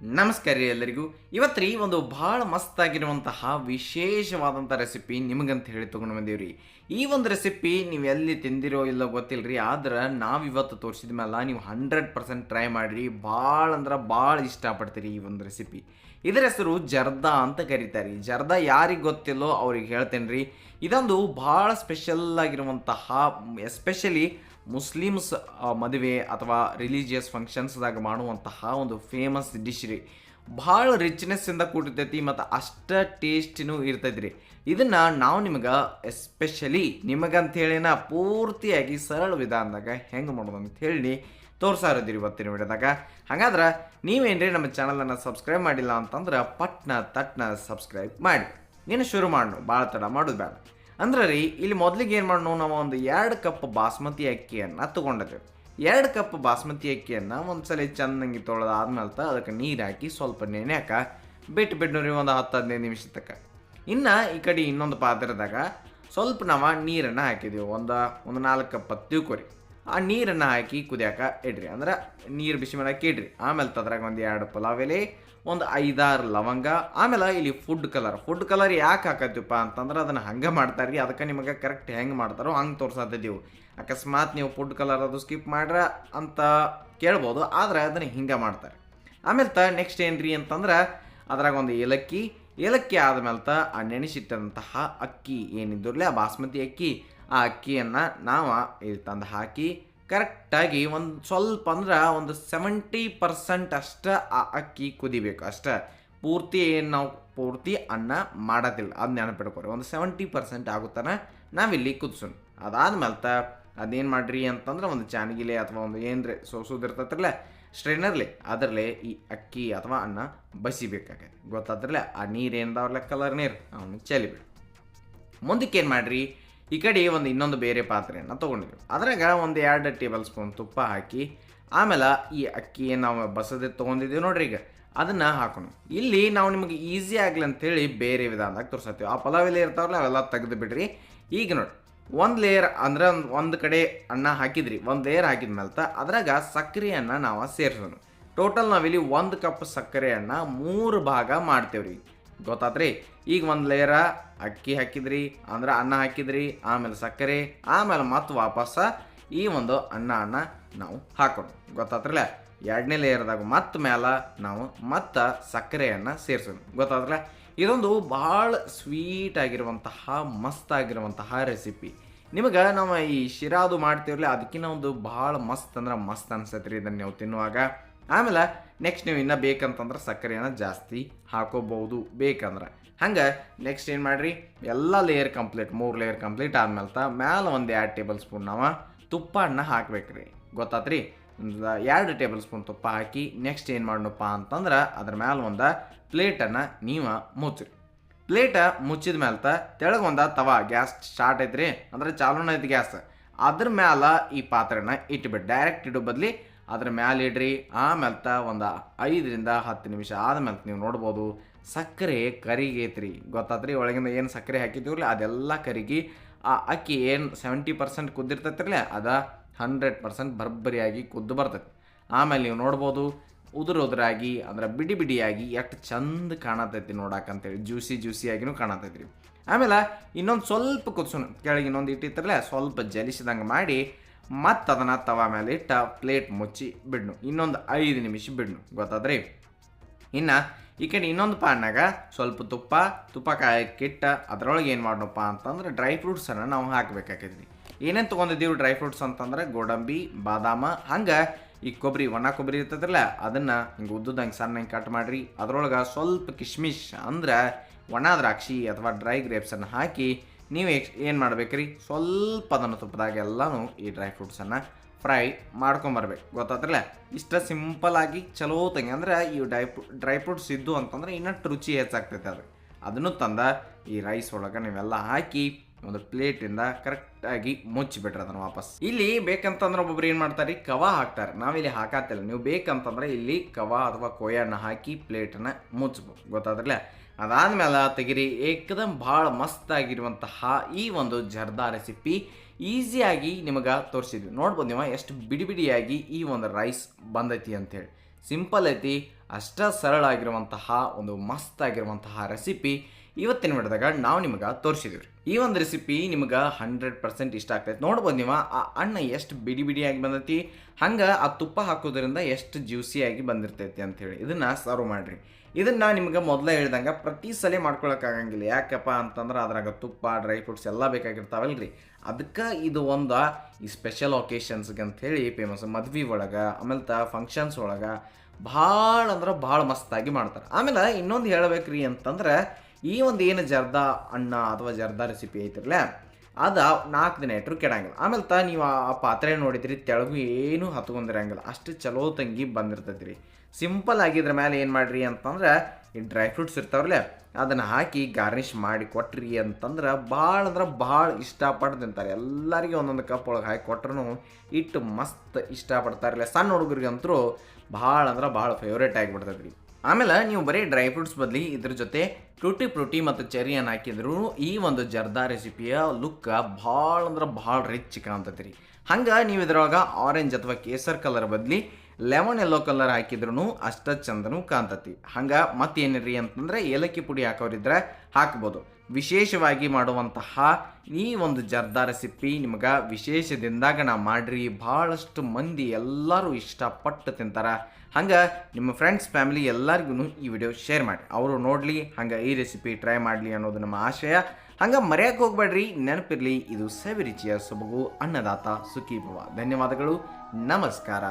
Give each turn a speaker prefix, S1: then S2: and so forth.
S1: ನಮಸ್ಕಾರ ರೀ ಎಲ್ಲರಿಗೂ. ಇವತ್ತು ರೀ ಒಂದು ಭಾಳ ಮಸ್ತಾಗಿರುವಂತಹ ವಿಶೇಷವಾದಂಥ ರೆಸಿಪಿ ನಿಮಗಂತ ಹೇಳಿ ತೊಗೊಂಡು ಬಂದೀವ್ರಿ ಈ ಒಂದು ರೆಸಿಪಿ ನೀವು ಎಲ್ಲಿ ತಿಂದಿರೋ ಇಲ್ಲ ಗೊತ್ತಿಲ್ಲ ರೀ ಆದ್ರೆ ನಾವು ಇವತ್ತು ತೋರಿಸಿದ ಮೇಲೆ ನೀವು ಹಂಡ್ರೆಡ್ ಪರ್ಸೆಂಟ್ ಟ್ರೈ ಮಾಡಿರಿ. ಭಾಳ ಅಂದ್ರೆ ಭಾಳ ಇಷ್ಟಪಡ್ತೀರಿ ಈ ಒಂದು ರೆಸಿಪಿ ಇದರ ಹೆಸರು ಜರ್ದಾ ಅಂತ ಕರೀತಾರೆ ಜರ್ದಾ ಯಾರಿಗೆ ಗೊತ್ತಿಲ್ಲೋ ಅವ್ರಿಗೆ ಹೇಳ್ತೇನೆ ರೀ ಇದೊಂದು ಭಾಳ ಸ್ಪೆಷಲ್ ಆಗಿರುವಂತಹ ಎಸ್ಪೆಷಲಿ ಮುಸ್ಲಿಮ್ಸ್ ಮದುವೆ ಅಥವಾ ರಿಲಿಜಿಯಸ್ ಫಂಕ್ಷನ್ಸ್ದಾಗ ಮಾಡುವಂತಹ ಒಂದು ಫೇಮಸ್ ಡಿಶ್ ರೀ. ಭಾಳ ರಿಚ್ನೆಸ್ಸಿಂದ ಕೂಡಿರ್ತೈತಿ ಮತ್ತು ಅಷ್ಟ ಟೇಸ್ಟಿನೂ ಇರ್ತೈತಿ ರೀ ಇದನ್ನು ನಾವು ನಿಮಗೆ ಎಸ್ಪೆಷಲಿ ನಿಮಗಂಥೇಳಿನ ಪೂರ್ತಿಯಾಗಿ ಸರಳ ವಿಧಾನದಾಗ ಹೆಂಗೆ ಮಾಡೋದು ಅಂತ ಹೇಳಿ ತೋರ್ಸಾ ಇರೋದಿರಿ ಇವತ್ತಿನ ವಿಡಿಯೋದಾಗ. ಹಾಗಾದ್ರೆ ನೀವೇನ್ರಿ ನಮ್ಮ ಚಾನಲನ್ನು ಸಬ್ಸ್ಕ್ರೈಬ್ ಮಾಡಿಲ್ಲ ಅಂತಂದ್ರೆ ಪಟ್ನ ತಟ್ನ ಸಬ್ಸ್ಕ್ರೈಬ್ ಮಾಡಿ. ನೀನು ಶುರು ಮಾಡೋಣ ಭಾಳ ತಡ, ಮಾಡೋದು ಬೇಡ. ಅಂದ್ರೆ ರೀ, ಇಲ್ಲಿ ಮೊದಲಿಗೆ ಏನು ಮಾಡೋಣ ನಾವು ಒಂದು ಎರಡು ಕಪ್ ಬಾಸ್ಮತಿ ಅಕ್ಕಿಯನ್ನು ತೊಗೊಂಡಿದ್ದೇವೆ ಎರಡು ಕಪ್ ಬಾಸ್ಮತಿ ಅಕ್ಕಿಯನ್ನು ಒಂದ್ಸಲ ತೊಳೆದಾದ್ಮೇಲೆ ತ ಅದಕ್ಕೆ ನೀರು ಹಾಕಿ ಸ್ವಲ್ಪ ನೆನೆಯಾಕ ಬಿಟ್ಟು ಬಿಟ್ಟು ರೀ, ಒಂದು ಹತ್ತು ಹದಿನೈದು ನಿಮಿಷ ತಕ್ಕ ಇನ್ನು ಈ ಕಡೆ ಇನ್ನೊಂದು ಪಾತ್ರದಾಗ ಸ್ವಲ್ಪ ನಾವು ನೀರನ್ನು ಹಾಕಿದ್ದೀವಿ ಒಂದು ಒಂದು ನಾಲ್ಕು ಕಪ್ ತಿಳ್ಕೊರಿ ಆ ನೀರನ್ನು ಹಾಕಿ ಕುದಿಯಾಕ ಇಡ್ರಿ. ಅಂದ್ರೆ ನೀರು ಬಿಸಿ ಮಾಡಕ್ಕೆ ಇಡ್ರಿ. ಆಮೇಲೆ ತದ್ರಾಗ ಒಂದು ಎರಡು ಪಲಾವ್ ಎಲೆ, ಒಂದು ಐದಾರು ಲವಂಗ, ಆಮೇಲೆ ಇಲ್ಲಿ ಫುಡ್ ಕಲರ್ ಫುಡ್ ಕಲರ್ ಯಾಕೆ ಹಾಕತ್ತೀವಪ್ಪ ಅಂತಂದ್ರೆ ಅದನ್ನು ಹಂಗೆ ಮಾಡ್ತಾರೆ ರೀ ಅದಕ್ಕೆ ನಿಮಗೆ ಕರೆಕ್ಟ್ ಹೆಂಗೆ ಮಾಡ್ತಾರೋ ಹಂಗೆ ತೋರ್ಸತ್ತಿದ್ದೀವಿ ಅಕಸ್ಮಾತ್ ನೀವು ಫುಡ್ ಕಲರ್ ಅದು ಸ್ಕಿಪ್ ಮಾಡ್ರ ಅಂತ ಕೇಳ್ಬೋದು, ಆದರೆ ಅದನ್ನು ಹಿಂಗೆ ಮಾಡ್ತಾರೆ. ಆಮೇಲೆ ತ ನೆಕ್ಸ್ಟ್ ಏನು ರೀ ಅಂತಂದ್ರೆ ಅದ್ರಾಗ ಒಂದು ಏಲಕ್ಕಿ ಏಲಕ್ಕಿ ಆದ್ಮೇಲೆ ತ ಆ ನೆನೆಸಿಟ್ಟಂತಹ ಅಕ್ಕಿ ಏನಿದ್ದಿರಲಿ, ಆ ಬಾಸ್ಮತಿ ಅಕ್ಕಿ. ಆ ಅಕ್ಕಿಯನ್ನು ನಾವು ಇಲ್ಲಿ ತಂದು ಹಾಕಿ ಕರೆಕ್ಟಾಗಿ ಒಂದು ಸ್ವಲ್ಪ ಅಂದ್ರೆ ಒಂದು ಸೆವೆಂಟಿ ಪರ್ಸೆಂಟ್ ಅಷ್ಟೇ ಆ ಅಕ್ಕಿ ಕುದಿಬೇಕು. ಅಷ್ಟೇ ಪೂರ್ತಿ ಏನು ನಾವು, ಪೂರ್ತಿ ಅನ್ನ ಮಾಡೋದಿಲ್ಲ. ಅದು ನೆನಪಿಡ್ಕೊರಿ ಒಂದು ಸೆವೆಂಟಿ ಪರ್ಸೆಂಟ್ ನಾವು ನಾವಿಲ್ಲಿ ಕುದಿಸೋಣ. ಅದಾದ್ಮೇಲೆ ತ ಅದೇನು ಮಾಡ್ರಿ ಅಂತಂದ್ರೆ ಒಂದು ಚಾನಗಿಲೆ ಅಥವಾ ಒಂದು ಏನ್ರಿ ಸೋಸೋದಿರ್ತೈತ್ರಲ್ಲ ಸ್ಟ್ರೈನರ್ಲಿ, ಅದರಲ್ಲೇ ಈ ಅಕ್ಕಿ ಅಥವಾ ಅನ್ನ ಬಸಿಬೇಕಾಗತ್ತೆ ಗೊತ್ತಾದ್ರಲ್ಲ ಆ ನೀರು ಏನದಾವ್ರಲ್ಲ ಕಲರ್ ನೀರು ಅವನು ಚೆಲಿಬಿಡು ಮುಂದಕ್ಕೆ ಏನು ಮಾಡಿರಿ? ಈ ಕಡೆ ಒಂದು ಇನ್ನೊಂದು ಬೇರೆ ಪಾತ್ರೆಯನ್ನು ತೊಗೊಂಡಿದ್ವಿ. ಅದ್ರಾಗ ಒಂದು ಎರಡು ಟೇಬಲ್ ಸ್ಪೂನ್ ತುಪ್ಪ ಹಾಕಿ, ಆಮೇಲೆ ಈ ಅಕ್ಕಿ ನಾವು ಬಸದೆ ತೊಗೊಂಡಿದ್ದೀವಿ ನೋಡ್ರಿ ಈಗ. ಅದನ್ನು ಹಾಕೋಣ. ಇಲ್ಲಿ ನಾವು ನಿಮಗೆ ಈಸಿ ಆಗಲಿ ಅಂತೇಳಿ ಬೇರೆ ವಿಧಾನದಾಗ ತೋರಿಸ್ತೀವಿ ಆ ಪಲಾವ್ ಎಲ್ಲ ಇರ್ತಾವಲ್ಲ ಅವೆಲ್ಲ ತೆಗೆದು ಬಿಡ್ರಿ. ಈಗ ನೋಡಿ ಒಂದು ಲೇಯರ್ ಅಂದ್ರೆ ಒಂದು ಒಂದು ಕಡೆ ಅನ್ನ ಹಾಕಿದ್ರಿ, ಒಂದು ಲೇಯರ್ ಹಾಕಿದ ಮೇಲೆ ಅದ್ರಾಗ ಸಕ್ಕರೆಯನ್ನು ನಾವು ಸೇರಿಸೋಣ. ಟೋಟಲ್ ನಾವಿಲ್ಲಿ ಒಂದು ಕಪ್ ಸಕ್ಕರೆಯನ್ನು ಮೂರು ಭಾಗ ಮಾಡ್ತೇವ್ರಿ. ಗೊತ್ತಾತ್ರಿ? ಈಗ ಒಂದು ಲೇಯರ ಅಕ್ಕಿ ಹಾಕಿದ್ರಿ, ಅಂದ್ರೆ ಅನ್ನ ಹಾಕಿದ್ರಿ, ಆಮೇಲೆ ಸಕ್ಕರೆ, ಆಮೇಲೆ ಮತ್ತೆ ವಾಪಸ್ ಈ ಒಂದು ಅನ್ನ ಅನ್ನ ನಾವು ಹಾಕೋಣ. ಗೊತ್ತಾತ್ರಲ್ಲ? ಎರಡನೇ ಲೇಯರ್ದಾಗ ಮತ್ತೆ ಮೇಲೆ ನಾವು ಮತ್ತೆ ಸಕ್ಕರೆಯನ್ನು ಸೇರಿಸೋಣ. ಗೊತ್ತಾದ್ರಲ್ಲ ಇದೊಂದು ಭಾಳ ಸ್ವೀಟ್ ಆಗಿರುವಂತಹ, ಮಸ್ತ್ ಆಗಿರುವಂತಹ ರೆಸಿಪಿ ನಿಮಗೆ ನಾವು ಈ ಶಿರಾದು ಮಾಡ್ತೀವಲ್ಲ ಅದಕ್ಕಿಂತ ಒಂದು ಭಾಳ ಮಸ್ತ್ ಅಂದ್ರೆ ಮಸ್ತ್ ಅನ್ಸತ್ತೆ ರೀ ಇದನ್ನು ನೀವು ತಿನ್ನುವಾಗ. ಆಮೇಲೆ ನೆಕ್ಸ್ಟ್ ನೀವು ಇನ್ನೂ ಬೇಕಂತಂದ್ರೆ ಸಕ್ಕರೆಯನ್ನು ಜಾಸ್ತಿ ಹಾಕೋಬಹುದು, ಬೇಕಂದ್ರೆ. ಹಂಗೆ ನೆಕ್ಸ್ಟ್ ಏನು ಮಾಡಿರಿ? ಎಲ್ಲ ಲೇಯರ್ ಕಂಪ್ಲೀಟ್ ಮೂರು ಲೇಯರ್ ಕಂಪ್ಲೀಟ್ ಆದ್ಮೇಲೆ ತ ಮ್ಯಾಲೆ ಒಂದು ಎರಡು ಟೇಬಲ್ ಸ್ಪೂನ್ ನಾವು ತುಪ್ಪನ ಹಾಕ್ಬೇಕ್ರಿ. ಗೊತ್ತಾತ್ರಿ? ಒಂದು ಎರಡು ಟೇಬಲ್ ಸ್ಪೂನ್ ತುಪ್ಪ ಹಾಕಿ ನೆಕ್ಸ್ಟ್ ಏನು ಮಾಡೋಣಪ್ಪ ಅಂತಂದ್ರೆ ಅದ್ರ ಮೇಲೆ ಒಂದು ಪ್ಲೇಟನ್ನು ನೀವು ಮುಚ್ಚಿರಿ. ಪ್ಲೇಟ ಮುಚ್ಚಿದ ಮೇಲೆ ತ ತೆಳಗೆ ಒಂದು ತವ ಗ್ಯಾಸ್ ಸ್ಟಾರ್ಟ್ ಐತ್ರಿ, ಅಂದ್ರೆ ಚಾಲೂನ ಐತಿ ಗ್ಯಾಸ್. ಅದ್ರ ಮ್ಯಾಲ ಈ ಪಾತ್ರೆನ ಇಟ್ಬಿಟ್ಟು ಡೈರೆಕ್ಟ್ ಇಡೋ ಬದಲಿ ಅದ್ರ ಮ್ಯಾಲೆ ಇಡ್ರಿ, ಆಮೇಲೆ ತ ಒಂದು ಐದರಿಂದ ಹತ್ತು ನಿಮಿಷ ಆದಮೇಲೆ ನೀವು ನೋಡ್ಬೋದು ಸಕ್ಕರೆ ಕರಿಗೈತ್ರಿ. ಗೊತ್ತಾತ್ರಿ ಒಳಗಿಂದ ಏನು ಸಕ್ಕರೆ ಹಾಕಿದ್ದೀವಲ್ಲ ಅದೆಲ್ಲ ಕರಿಗಿ, ಆ ಅಕ್ಕಿ ಏನು ಸೆವೆಂಟಿ ಪರ್ಸೆಂಟ್ ಕುದ್ದಿರ್ತೈತ್ರಲ್ಲ ಅದ ಹಂಡ್ರೆಡ್ ಪರ್ಸೆಂಟ್ ಬರ್ಬರಿಯಾಗಿ ಕುದ್ದು ಬರ್ತೈತಿ ಆಮೇಲೆ ನೀವು ನೋಡ್ಬೋದು ಉದುರು ಉದುರಾಗಿ ಅಂದ್ರೆ ಬಿಡಿ ಬಿಡಿಯಾಗಿ ಎಷ್ಟು ಚಂದ ಕಾಣತೈತಿ ನೋಡಕ್ಕಂತೇಳಿ ಜ್ಯೂಸಿ ಜ್ಯೂಸಿಯಾಗಿನೂ ಕಾಣತೈತಿ ರೀ ಆಮೇಲೆ ಇನ್ನೊಂದು ಸ್ವಲ್ಪ ಕುದಿಸೋಣ. ಕೆಳಗೆ ಇನ್ನೊಂದು ಇಟ್ಟಿತ್ತರಲ್ಲ ಸ್ವಲ್ಪ ಜಲಿಸಿದಂಗೆ ಮಾಡಿ ಮತ್ತೆ ಅದನ್ನು ತವ ಮೇಲೆ ಇಟ್ಟ ಪ್ಲೇಟ್ ಮುಚ್ಚಿ ಬಿಡ್ನು. ಇನ್ನೊಂದು ಐದು ನಿಮಿಷ ಬಿಡ್ನು. ಗೊತ್ತಾದ್ರಿ? ಇನ್ನು ಈ ಕಡೆ ಇನ್ನೊಂದು ಪಾನ್ನಾಗ ಸ್ವಲ್ಪ ತುಪ್ಪ ತುಪ್ಪ ಕಾಯಕ್ಕಿಟ್ಟ ಅದರೊಳಗೆ ಏನು ಮಾಡೋಣಪ್ಪ ಅಂತಂದ್ರೆ ಡ್ರೈ ಫ್ರೂಟ್ಸನ್ನು ನಾವು ಹಾಕಬೇಕಾಗಿದ್ರಿ ಏನೇನು ತೊಗೊಂಡಿದ್ದೀವಿ ಡ್ರೈ ಫ್ರೂಟ್ಸ್ ಅಂತಂದ್ರೆ ಗೋಡಂಬಿ, ಬಾದಾಮ, ಹಂಗೆ ಈ ಕೊಬ್ಬರಿ, ಒಣ ಕೊಬ್ಬರಿ ಇರ್ತದಲ್ಲ ಅದನ್ನು ಹಿಂಗೆ ಉದ್ದುದಂಗೆ ಸಣ್ಣ ಹಿಂಗೆ ಕಟ್ ಮಾಡಿರಿ. ಅದರೊಳಗೆ ಸ್ವಲ್ಪ ಕಿಶ್ಮಿಶ್ ಅಂದ್ರೆ ಒಣ ದ್ರಾಕ್ಷಿ ಅಥವಾ ಡ್ರೈ ಗ್ರೇಪ್ಸನ್ನು ಹಾಕಿ ನೀವು ಏನು ಮಾಡ್ಬೇಕ್ರಿ? ಸ್ವಲ್ಪ ಅದನ್ನು ತುಪ್ಪದಾಗ ಎಲ್ಲನೂ ಈ ಡ್ರೈ ಫ್ರೂಟ್ಸನ್ನು ಫ್ರೈ ಮಾಡ್ಕೊಂಬರ್ಬೇಕು. ಗೊತ್ತಾತ್ರಲ್ಲ? ಇಷ್ಟ ಆಗಿ ಚಲೋ ತಂಗಿ. ಅಂದ್ರೆ ಈ ಡ್ರೈ ಡ್ರೈ ಫ್ರೂಟ್ಸ್ ಇದ್ದು ಅಂತಂದ್ರೆ ಇನ್ನಷ್ಟು ರುಚಿ ಹೆಚ್ಚಾಗ್ತೈತೆ ಅದು ಅದನ್ನು ತಂದ ಈ ರೈಸ್ ಒಳಗೆ ನೀವೆಲ್ಲ ಹಾಕಿ ಒಂದು ಪ್ಲೇಟಿಂದ ಕರೆಕ್ಟಾಗಿ ಮುಚ್ಚಿಬಿಟ್ರೆ ಅದನ್ನು ವಾಪಸ್. ಇಲ್ಲಿ ಬೇಕಂತಂದ್ರೆ ಒಬ್ಬೊಬ್ರು ಏನು ಮಾಡ್ತಾರೆ? ಕವ ಹಾಕ್ತಾರೆ. ನಾವಿಲ್ಲಿ ಹಾಕತ್ತಿಲ್ಲ ನೀವು ಬೇಕಂತಂದ್ರೆ ಇಲ್ಲಿ ಕವ ಅಥವಾ ಕೊಯ್ಯನ್ನ ಹಾಕಿ ಪ್ಲೇಟನ್ನು ಮುಚ್ಚಬಹುದು ಗೊತ್ತಾದ್ರಲ್ಲ? ಅದಾದ್ಮೇಲೆ ತೆಗಿರಿ. ಏಕದಮ್ ಮಸ್ತ್ ಆಗಿರುವಂತಹ ಈ ಒಂದು ಜರ್ದಾ ರೆಸಿಪಿ ಈಸಿಯಾಗಿ ನಿಮಗೆ ತೋರಿಸಿದ್ವಿ. ನೋಡ್ಬೋದು ನೀವ ಎಷ್ಟು ಬಿಡಿ ಬಿಡಿಯಾಗಿ ಈ ಒಂದು ರೈಸ್ ಬಂದೈತಿ ಅಂತೇಳಿ ಸಿಂಪಲ್ ಐತಿ, ಅಷ್ಟ ಸರಳ ಆಗಿರುವಂತಹ ಒಂದು ಮಸ್ತ್ ಆಗಿರುವಂತಹ ರೆಸಿಪಿ ಇವತ್ತಿನ ವಿಡಿಯೋದಾಗ ನಾವು ನಿಮಗೆ ತೋರಿಸಿದೀವಿ ರೀ ಈ ಒಂದು ರೆಸಿಪಿ ನಿಮಗೆ ಹಂಡ್ರೆಡ್ ಪರ್ಸೆಂಟ್ ಇಷ್ಟ ಆಗ್ತೈತೆ ನೋಡ್ಬೋದು ನೀವು, ಆ ಅಣ್ಣ ಎಷ್ಟು ಬಿಡಿ ಬಿಡಿಯಾಗಿ ಬಂದೈತಿ, ಹಂಗೆ ಆ ತುಪ್ಪ ಹಾಕೋದ್ರಿಂದ ಎಷ್ಟು ಜ್ಯೂಸಿಯಾಗಿ ಬಂದಿರ್ತೈತಿ ಅಂಥೇಳಿ ಇದನ್ನು ಸರ್ವ್ ಮಾಡಿರಿ. ಇದನ್ನು ನಿಮ್ಗೆ ಮೊದಲೇ ಹೇಳ್ದಂಗೆ ಪ್ರತಿ ಸಲ ಮಾಡ್ಕೊಳಕ್ಕಾಗಂಗಿಲ್ಲ. ಯಾಕಪ್ಪ ಅಂತಂದ್ರೆ ಅದ್ರಾಗ ತುಪ್ಪ ಡ್ರೈ ಫ್ರೂಟ್ಸ್ ಎಲ್ಲ ಬೇಕಾಗಿರ್ತಾವಲ್ರಿ. ಅದಕ್ಕೆ ಇದು ಒಂದು ಈ ಸ್ಪೆಷಲ್ ಒಕೇಶನ್ಸ್ಗೆ ಅಂಥೇಳಿ ಫೇಮಸ್ ಮದ್ವೆ ಒಳಗೆ ಆಮೇಲೆ ತ ಫಂಕ್ಷನ್ಸ್ ಒಳಗೆ ಭಾಳ ಅಂದ್ರೆ ಭಾಳ ಮಸ್ತಾಗಿ ಮಾಡ್ತಾರೆ. ಆಮೇಲೆ ಇನ್ನೊಂದು ಹೇಳ್ಬೇಕ್ರಿ ಅಂತಂದ್ರೆ ಈ ಒಂದು ಏನು ಜರ್ದಾ ಅನ್ನ ಅಥವಾ ಜರ್ದಾ ರೆಸಿಪಿ ಐತಿರಲ್ಲ, ಅದು ನಾಲ್ಕು ದಿನ ಇಟ್ಟರು ಕೆಡಂಗಿಲ್ಲ. ಆಮೇಲೆ ತ ನೀವು ಆ ಪಾತ್ರೆ ನೋಡಿದ್ರಿ, ತೆಳಗು ಏನೂ ಹತ್ಕೊಂಡಿರಂಗಿಲ್ಲ ಅಷ್ಟು ಚಲೋ ತಂಗಿ ಬಂದಿರ್ತೈತಿ ರೀ ಸಿಂಪಲ್ ಆಗಿದ್ರ ಮೇಲೆ ಏನು ಮಾಡಿರಿ ಅಂತಂದ್ರೆ, ಈ ಡ್ರೈ ಫ್ರೂಟ್ಸ್ ಇರ್ತಾವ್ರಲ್ಲ, ಅದನ್ನು ಹಾಕಿ ಗಾರ್ನಿಷ್ ಮಾಡಿ ಕೊಟ್ರಿ ಅಂತಂದ್ರೆ ಭಾಳ ಅಂದ್ರೆ ಭಾಳ ಇಷ್ಟಪಟ್ಟು ತಿಂತಾರೆ. ಎಲ್ಲರಿಗೆ ಒಂದೊಂದು ಕಪ್ ಒಳಗೆ ಹಾಕಿ ಕೊಟ್ರೂ ಇಟ್ಟು ಮಸ್ತ್ ಇಷ್ಟಪಡ್ತಾರಲ್ಲ. ಸಣ್ಣ ಹುಡುಗರಿಗಂತರೂ ಭಾಳ ಅಂದ್ರೆ ಭಾಳ ಫೇವ್ರೇಟ್ ಆಗಿಬಿಡ್ತೈತೆ ರೀ ಆಮೇಲೆ ನೀವು ಬರೀ ಡ್ರೈ ಫ್ರೂಟ್ಸ್ ಬದಲಿ ಇದ್ರ ಜೊತೆ ಟೂಟಿ ಪ್ರೂಟಿ ಮತ್ತು ಚೆರಿಯನ್ನು ಹಾಕಿದ್ರು ಈ ಒಂದು ಜರ್ದಾ ರೆಸಿಪಿಯ ಲುಕ್ ಭಾಳ ಅಂದ್ರೆ ಭಾಳ ರಿಚ್ ಕಾಣ್ತೈತಿ ರೀ ಹಂಗೆ ನೀವು ಇದ್ರೊಳಗೆ ಆರೆಂಜ್ ಅಥವಾ ಕೇಸರ್ ಕಲರ್ ಬದಲಿ ಲೆಮನ್ ಎಲ್ಲೋ ಕಲರ್ ಹಾಕಿದ್ರು ಅಷ್ಟ ಚಂದನೂ ಕಾಣ್ತತಿ. ಹಂಗೆ ಮತ್ತೇನಿರಿ ಅಂತಂದ್ರೆ ಏಲಕ್ಕಿ ಪುಡಿ ಹಾಕೋರಿದ್ರೆ ಹಾಕ್ಬೋದು. ವಿಶೇಷವಾಗಿ ಮಾಡುವಂತಹ ಈ ಒಂದು ಜರ್ದಾ ರೆಸಿಪಿ ನಿಮಗೆ ವಿಶೇಷದಿಂದಾಗ ನಾ ಮಾಡ್ರಿ. ಭಾಳಷ್ಟು ಮಂದಿ ಎಲ್ಲರೂ ಇಷ್ಟಪಟ್ಟು ತಿಂತಾರೆ. ಹಂಗೆ ನಿಮ್ಮ ಫ್ರೆಂಡ್ಸ್ ಫ್ಯಾಮಿಲಿ ಎಲ್ಲರಿಗೂ ಈ ವಿಡಿಯೋ ಶೇರ್ ಮಾಡಿ ಅವರು ನೋಡಲಿ, ಹಂಗೆ ಈ ರೆಸಿಪಿ ಟ್ರೈ ಮಾಡಲಿ ಅನ್ನೋದು ನಮ್ಮ ಆಶಯ. ಹಂಗೆ ಮರೆಯಕ್ಕೆ ಹೋಗ್ಬೇಡ್ರಿ. ನೆನಪಿರಲಿ, ಇದು ಸವಿರುಚಿಯ ಸೊಬಗು ಅನ್ನದಾತ ಸುಖೀಭವ. ಧನ್ಯವಾದಗಳು. ನಮಸ್ಕಾರ.